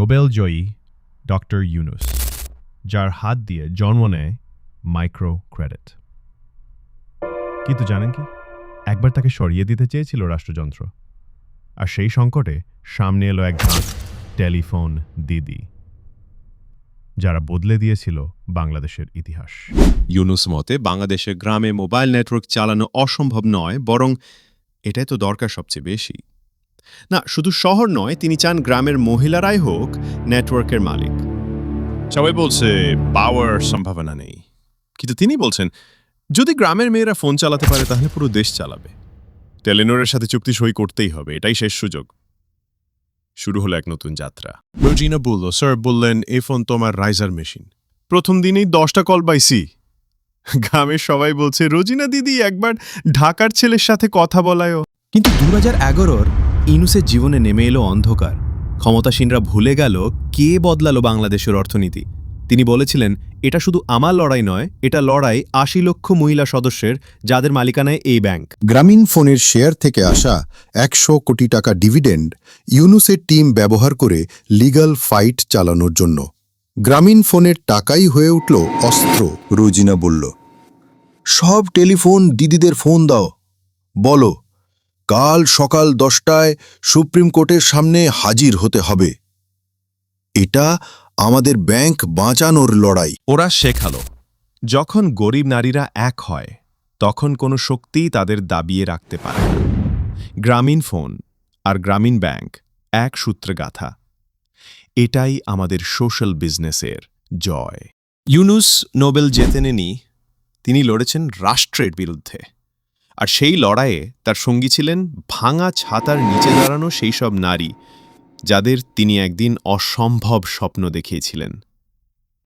Nobel জয়ী doctor Yunus যার হাত দিয়ে জন্ম নেয় মাইক্রো ক্রেডিট কিন্তু জানেন কি? একবার তাকে সরিয়ে দিতে চেয়েছিল রাষ্ট্রযন্ত্র। আর সেই সংকটে সামনে এলো এক টেলিফোন দিদি, যারা বদলে দিয়েছিল বাংলাদেশের ইতিহাস। ইউনুস মতে, বাংলাদেশের গ্রামে মোবাইল নেটওয়ার্ক চালানো অসম্ভব নয়, বরং এটাই তো দরকার সবচেয়ে বেশি। না শুধু শহর নয় তিনি চান গ্রামের মহিলারাই হোক নেটওয়ার্কের মালিক। সবাই বলছে পাওয়ার সম্ভাবনা নেই। কিন্তু তিনি বলছেন যদি গ্রামের মেয়েরা ফোন চালাতে পারে তাহলে পুরো দেশ চালাবে। টেলিনোরের সাথে চুক্তি সই করতেই হবে এটাই শেষ সুযোগ। শুরু হলো এক নতুন যাত্রা। রোজিনা বলল স্যার বললেন এ ফোন তোমার রাইজার মেশিন প্রথম দিনেই দশটা কল পাইছি গ্রামের সবাই বলছে রোজিনা দিদি একবার ঢাকার ছেলের সাথে কথা বলায়ও। কিন্তু দু হাজার এগারোর ইনুসের জীবনে নেমে এলো অন্ধকার। ক্ষমতাসীনরা ভুলে গেল কে বদলালো বাংলাদেশের অর্থনীতি। তিনি বলেছিলেন, এটা শুধু আমার লড়াই নয়, এটা লড়াই আশি লক্ষ মহিলা সদস্যের, যাদের মালিকানায় এই ব্যাংক। গ্রামীণ ফোনের শেয়ার থেকে আসা একশো কোটি টাকা ডিভিডেন্ড ইউনুসের টিম ব্যবহার করে লিগ্যাল ফাইট চালানোর জন্য। গ্রামীণ ফোনের টাকাই হয়ে উঠল অস্ত্র, রোজিনা বলল, সব টেলিফোন দিদিদের ফোন দাও, বলো কাল সকাল দশটায় সুপ্রিম কোর্টের সামনে হাজির হতে হবে। এটা আমাদের ব্যাংক বাঁচানোর লড়াই। ওরা শেখালো, যখন গরিব নারীরা এক হয়, তখন কোনো শক্তিই তাদের দাবিয়ে রাখতে পারে। গ্রামীণ ফোন আর গ্রামীণ ব্যাংক এক সূত্রে গাথা। এটাই আমাদের সোশ্যাল বিজনেসের জয়। ইউনুস নোবেল জেতেনেনি তিনি লড়েছেন রাষ্ট্রের বিরুদ্ধে। আর সেই লড়াইয়ে তার সঙ্গী ছিলেন ভাঙা ছাতার নিচে দাঁড়ানো সেই সব নারী, যাদের তিনি একদিন অসম্ভব স্বপ্ন দেখিয়েছিলেন।